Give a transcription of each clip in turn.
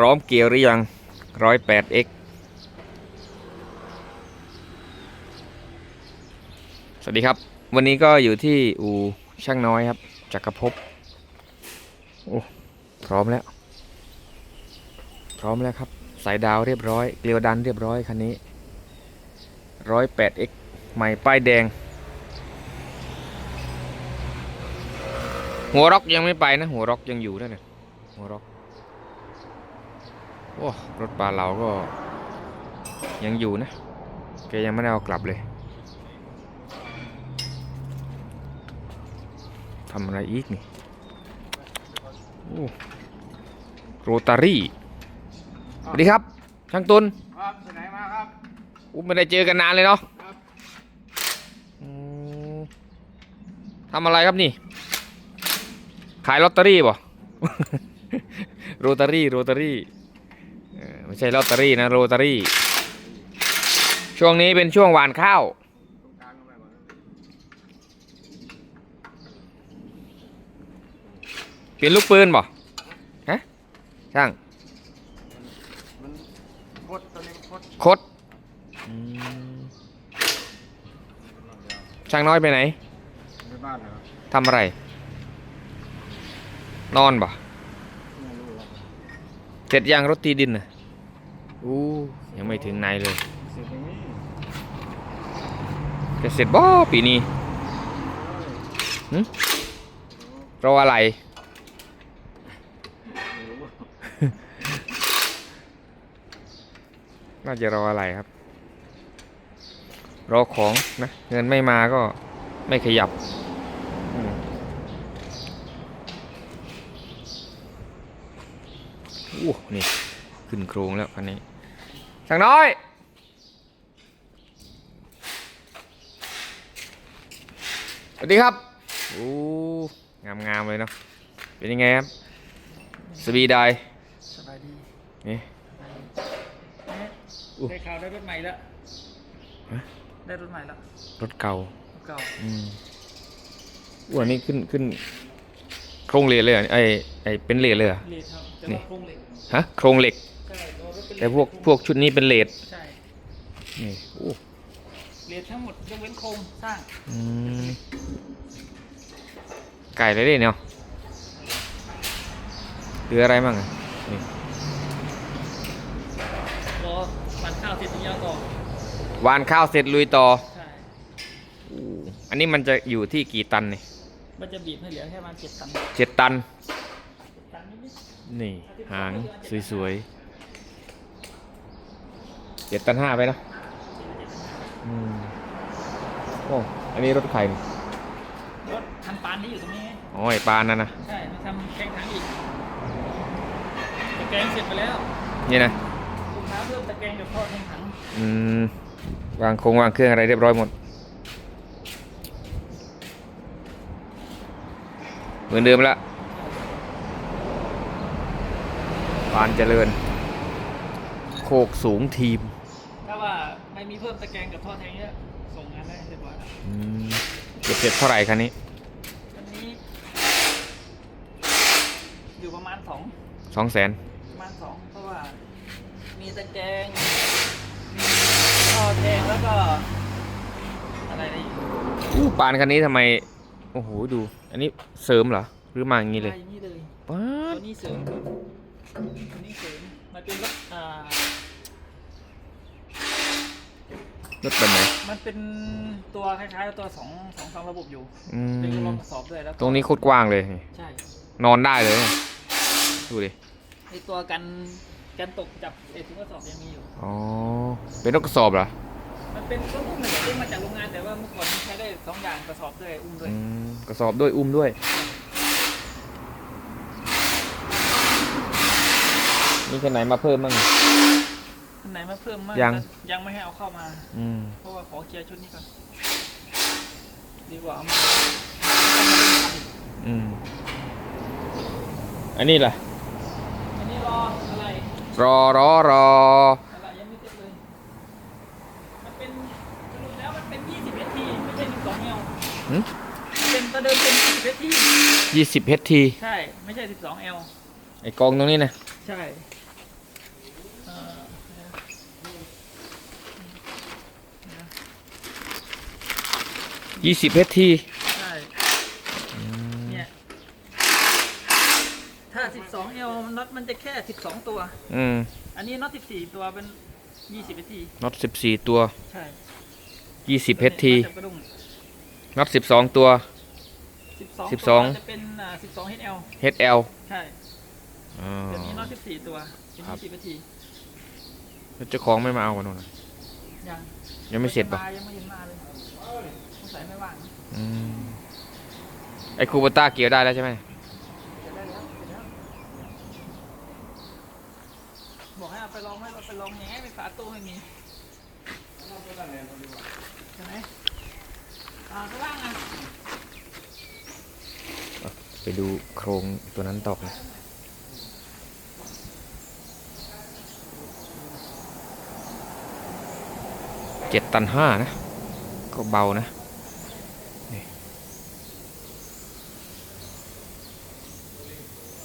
ร้อมเกียร์หรือยังร้อยแปด x สวัสดีครับ วันนี้ก็อยู่ที่อู่ช่างน้อยครับจักรภพโอ้พร้อมแล้ว พร้อมแล้วครับ สายดาวเรียบร้อย เกลียวดันเรียบร้อยคันนี้ร้อยแปด x ใหม่ป้ายแดง หัวร็อกยังไม่ไปนะ หัวร็อกยังอยู่นั่นน่ะหัวร็อก โอ้รถปลาเราก็ยังอยู่นะแกยังไม่ได้เอากลับเลยทำอะไรอีกนี่โอ้โรตารี่สวัสดีครับช่างตุนครับไปไหนมาครับอุ๊ยไม่ได้เจอกันนานเลยเนาะทำอะไรครับนี่ ขายลอตเตอรี่ป่ะโรตารี่โรตารี่ ไม่ใช่ลอตเตอรี่นะโรตารี่ ช่วงนี้เป็นช่วงหวานข้าวกลางก็ไปก่อนนะเปลี่ยนลูกปืนป่ฮะช่างมันคดตอนนี้คดคดช่างน้อยไปไหนในบ้านเหรอทำอะไร นอนป่เสร็จยังรถตีดินน่ะ อู้ยังไม่ถึงไหนเลยเสร็จอย่างนี้จะเสร็จบ่ปีนี้หึรออะไร ไม่รู้ว่าน่าจะรออะไรครับ รอของนะ เงินไม่มาก็ไม่ขยับอืมอู้นี่ ขึ้นโครงแล้วคันนี้ช่างน้อย สวัสดีครับ โอ้ งามงามๆเลยเนาะ เป็นยังไงครับสวีไดายสบายดี นี่อุ๊ยได้ข่าวได้รถใหม่แล้วฮะได้รถใหม่แล้ว รถเก่า รถเก่า อืมอ้วนนี่ขึ้นขึ้นโครงเหล็กเลยเหรอไอไอเป็นเหล็กเลยเหรอเลทครับแต่นี่ว่าโครงเหล็ก ฮะ โครงเหล็ก ใช่ตัวรถเป็นเลทแต่พวกพวกชุดนี้เป็นเหล็กใช่นี่โอ้เลททั้งหมดยกเว้นโครงสร้างอืมไก่เลยดิเนาะเหลืออะไรบ้างอะนี่รอปั่นข้าวเสร็จถึงยาวต่อหวานข้าวเสร็จลุยต่อใช่อู้อันนี้มันจะอยู่ที่กี่ตันนี่มันจะบีบให้เหลือแค่ประมาณเจ็ดตันเจ็ดตันตันนิดนี่หางสวยๆ เจ็ดตันห้าไปเนอะอืมโอ้อันนี้รถใครนี่ๆรถทำปานนี้อยู่ตรงนี้ไงอ๋อไอปานนั่นนะใช่ มาทำแกงถังอีกตะแกรงเสร็จไปแล้วนี่นะลูกค้าเพิ่มตะแกรงเดี๋ยวทอดแกงถังอืมวางโครงวางเครื่องอะไรเรียบร้อยหมด เหมือนเดิมละปานเจริญ โคกสูงทีมถ้าว่า ไม่มีเพิ่มตะแกรงกับทอดแทงเยอะส่งงานได้เรียบร้อยแล้วอืมเก็บเสร็จเท่าไหร่คันนี้วันนี้ อยู่ประมาณสองสองแสนประมาณสองเพราะว่า มีตะแกรงมีทอดแทงแล้วก็อะไรได้อีกอู้ปานคันนี้ทำไม โอ้โหดู อันนี้เสริมเหรอ หรือมาอย่างนี้เลยมาอย่างนี้เลย ป๊าตัดวนี้เสริมตัวนี้เสริมมันเป็นรถอ่า รถแบบไหนมันเป็นตัวคล้ายๆตัวสองสองสองระบบอยู่อืเป็นมรถกระสอบด้วยแล้วก็ตรงนี้โคตรกว้างเลยนี่ใช่นอนได้เลยดูดิ ไอตัวกันกันตกจับไอถุงกระสอบยังมีอยู่ อ๋อ เป็นรถกระสอบเหรอมันเป็นรถอุ้มเลยอุ้มมาจากโรงงานแต่ว่าเมื่อก่อนมันใช้ได้สองอย่างกระสอบด้วยอุ้มด้วย อืมกระสอบด้วยอุ้มด้วยมีคันไหนมาเพิ่มบ้างอัน ไหนมาเพิ่มมากยัง ยังไม่ให้เอาเข้ามา อืม เพราะว่าขอเคลียร์ชุดนี้ก่อน ดีกว่าเอามาอืม อันนี้ล่ะ อันนี้รออะไร รอรอรอ อะไรยังไม่เสร็จเลย มันเป็นสรุปแล้วมันเป็น20 ft ไม่ใช่12 l หึมันเป็นตัวเดิมเป็น10 ft ยี่สิบเฮทีใช่ ไม่ใช่ 12 l ไอกองตรงนี้นะ ใช่ ยี่สิบเอทีใช่เนี่ยถ้า12 L น็อตมันจะแค่12ตัว อืมอันนี้น็อต14ตัวเป็น20นาทีน็อตสิบสี่ตัวใช่ยี่สิบเอทีน็อตจากกระดุมน็อตสิบสองตัว12 12ตัวจะเป็นอ่า12 HL HL ใช่อ๋อเดี๋ยวนี้น็อต14ตัวเป็นครับ20นาทีแล้วเจ้าของไม่มาเอากันนู่นน่ะยังยังไม่เสร็จปะยังไม่เห็นมาเลย สงสัยไม่ว่างอืมไอคูเปต้าเกี่ยวได้แล้วใช่ไหมเสร็จได้แล้วเสร็จแล้วบอกให้เอาไปลองให้เอาไปลองแง้ไปฝาตู้ไม่มีใช่ไหมอ่าข้างล่างอะไปดูโครงตัวนั้นตอกนะเจ็ดตันห้านะ ก็เบานะนี่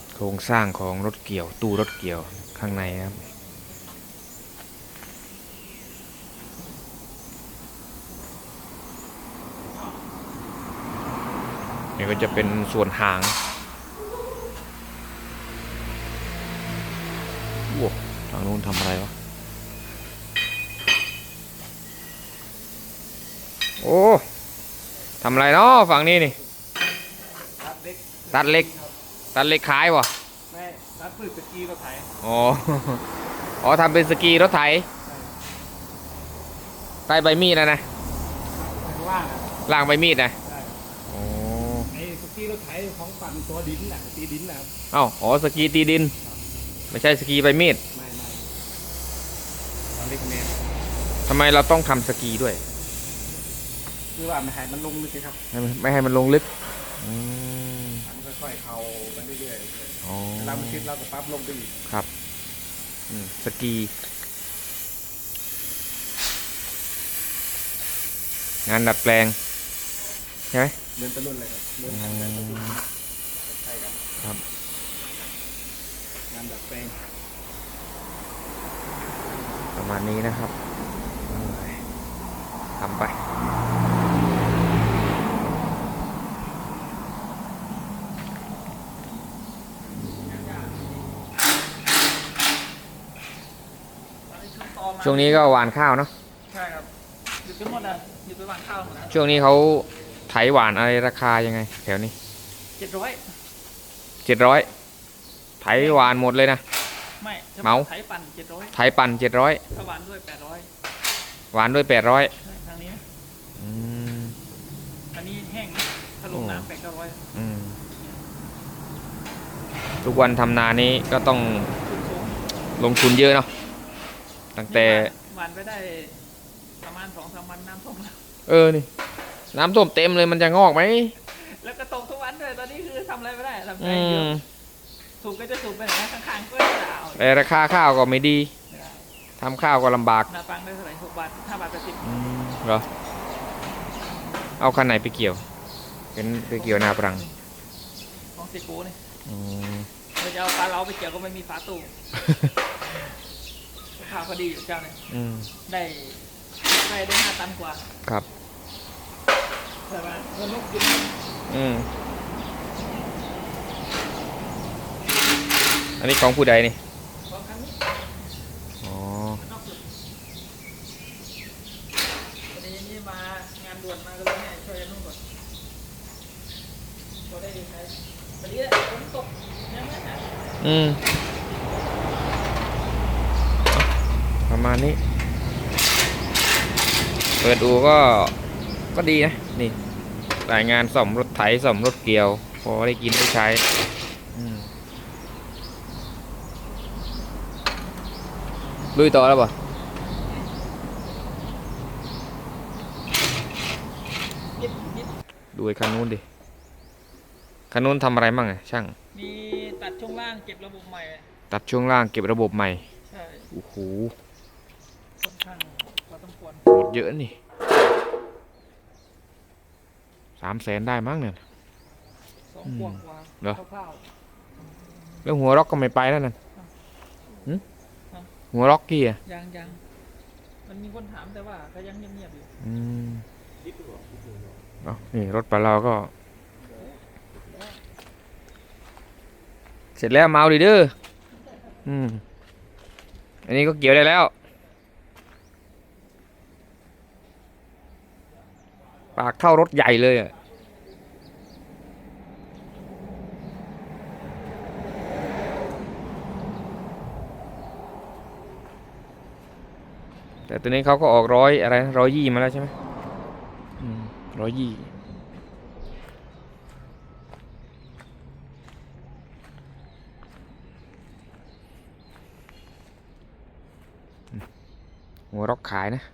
โค รงสร้างของรถเกี่ยวตู้รถเกี่ยวข้างในครับนี่ก็จะเป็นส่วนหางว้าทางนู้นทำอะไรวะ โอ้ทำอะไรเนาะฝั่งนี้นี่ ตัดเล็ก ตัดเหล็กตัดเหล็กขายวะแม่ตัดปืนสกีก็ไถอ๋ออ๋อทำเป็นสกีรถไถใต้ใบมีดนะนะว่างอะล่างใบมีดนะใช่อ๋อไอ้สกีรถไถของฝั่งตัวดินน่ะตีดินนะครับเอ้าอ๋อสกีตีดิน ไม่ใช่สกีใบมีดไม่ไม่ตอนเล็กเมนทำไมเราต้องทำสกีด้วยคือว่าไม่ให้มันลงเลยสิครับให้มันไม่ให้มันลงลึกอืมมัน ค่อยๆเข้าไปเรื่อยอ๋อๆเวลามันขึ้นเราก็ปั๊บลงไปอีกครับอืมสกี งานดัดแปลง ใช่ไหม เหมือนตะลุ่นเลยครับเหมือนอืกันแต่มใช่กันครับ งานดัดแปลงประมาณนี้นะครับทำไป ช่วงนี้ก็หวานข้าวเนาะใช่ครับหยุดไปหมดอะหยุดไปวางข้าวหมดแล้วช่วงนี้เขาไถหวานอะไรราคายังไง แถวนี้เจ็ดร้อยเจ็ดร้อยไถหวานหมดเลยนะ ไม่ฉพะเหมา ไถปั่นเจ็ดร้อยไถปั่นเจ็ดร้อยถ้าหวานด้วยแปดร้อยหวานด้วยแปดร้อยทางนี้นะอืมอันนี้แห้งถ้าลงน้ำแปดเก้าร้อยอืมทุกวันทำนานี้ก็ต้องขึ้นสูงลงทุนเยอะเนาะ ตั้งแต่ หวานไปได้ประมาณสองสามวันน้ำท่วมแล้วเออนี่ น้ำท่วมเต็มเลยมันจะงอกไหมแล้วก็ตกทุกวันด้วยตอนนี้คือทำอะไรไม่ได้ทำใจอืเดียวมสูบก็จะสูบไปไหนข้างๆก็จะเอาแต่ราคาข้าวก็ไม่ดีไม่ได้ทำข้าวก็ลำบากนาปังได้เท่าไหร่หกบาทห้าบาทแปดสิบอืมเหรอเอาคันไหนไปเกี่ยวเป็นไปเกี่ยวนาปรังของสิปูนี่อืม เราจะเอาปลาเราไปเกี่ยวก็ไม่มีฝาตู้ ข้าวพอดีอยู่เจ้าเนี่ยอืมได้ได้ได้ห้าตันกว่าครับ ใช่ไหมเงินลูกกินอืมอันนี้ของผู้ใดนี่สองครั้งนี้อ๋อนอกสุดวันนี้นี่มางานด่วนมาก็เลยให้ช่วยกันนู่นก่อนก็ได้ใช้วันนี้แหละฝนตกยังไม่หนักอืม ประมาณนี้ เปิดดูก็ก็ดีนะ นี่รายงานซ่อมรถไถซ่อมรถเกี่ยว พอได้กินได้ใช้อืมลุยต่อแล้วป่ะยิบยิบดูไอ้คันนู้นดิ คันนู้นทำอะไรมั่งอะช่าง มีตัดช่วงล่างเก็บระบบใหม่ ตัดช่วงล่างเก็บระบบใหม่ ใช่ โอ้โห ค่อนข้างพอสมควร หมดเยอะนี่สามแสนได้มั้งเนี่ยสองพวงกว่าเหรอคร่าวแล้วหัวล็อกก็ไม่ไปแล้วนั่นหึหัวล็อกกี้อะๆยังยังมันมีคนถามแต่ว่าก็ยังเงียบๆอยู่อืมเอานี่รถปลาเราก็ เสร็จแล้วเมาดีเด้ออืมอันนี้ก็เกี่ยวได้แล้ว ปากเท่ารถใหญ่เลยอะแต่ตัวนี้เขาก็ออกร้อยอะไรร้อยยี่มาแล้วใช่ไหมร้อยยี่หัวร็อกขายนะ